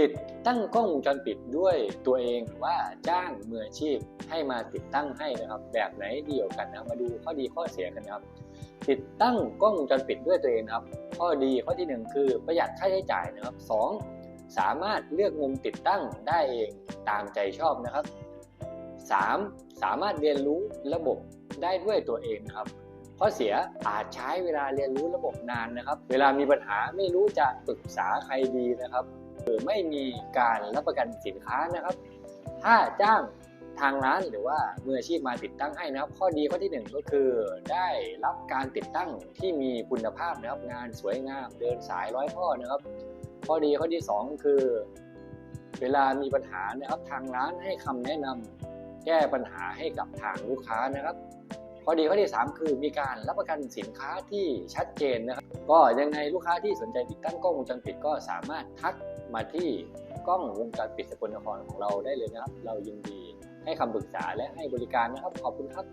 ติดตั้งกล้องวงจรปิดด้วยตัวเองหรือว่าจ้างมืออาชีพให้มาติดตั้งให้นะครับ แบบไหนดียวกันนะมาดูข้อดีข้อเสียกันนะครับ ติดตั้งกล้องวงจรปิดด้วยตัวเองนะครับ ข้อดีข้อที่หนึ่งคือประหยัดค่าใช้จ่ายนะครับสองสามารถเลือกมุมติดตั้งได้เองตามใจชอบนะครับสามสามารถเรียนรู้ระบบได้ด้วยตัวเองนะครับ ข้อเสียอาจใช้เวลาเรียนรู้ระบบนานนะครับ เวลามีปัญหาไม่รู้จะปรึกษาใครดีนะครับหรือไม่มีการรับประกันสินค้านะครับ ถ้าจ้างทางร้านหรือว่ามืออาชีพมาติดตั้งให้นะครับ ข้อดีข้อที่หนึ่งก็คือ ได้รับการติดตั้งที่มีคุณภาพนะครับ งานสวยงามเดินสายร้อยข้อนะครับ ข้อดีข้อที่สองคือ เวลามีปัญหานะครับทางร้านให้คำแนะนำแก้ปัญหาให้กับทางลูกค้านะครับ ข้อดีข้อที่ 3 คือมีการรับประกันสินค้าที่ชัดเจนนะครับก็ยังไงลูกค้าที่สนใจติดตั้งกล้องวงจรปิดก็สามารถทักมาที่กล้องวงจรปิดสกลนครของเราได้เลยนะครับ เรายินดีให้คำปรึกษาและให้บริการนะครับขอบคุณครับ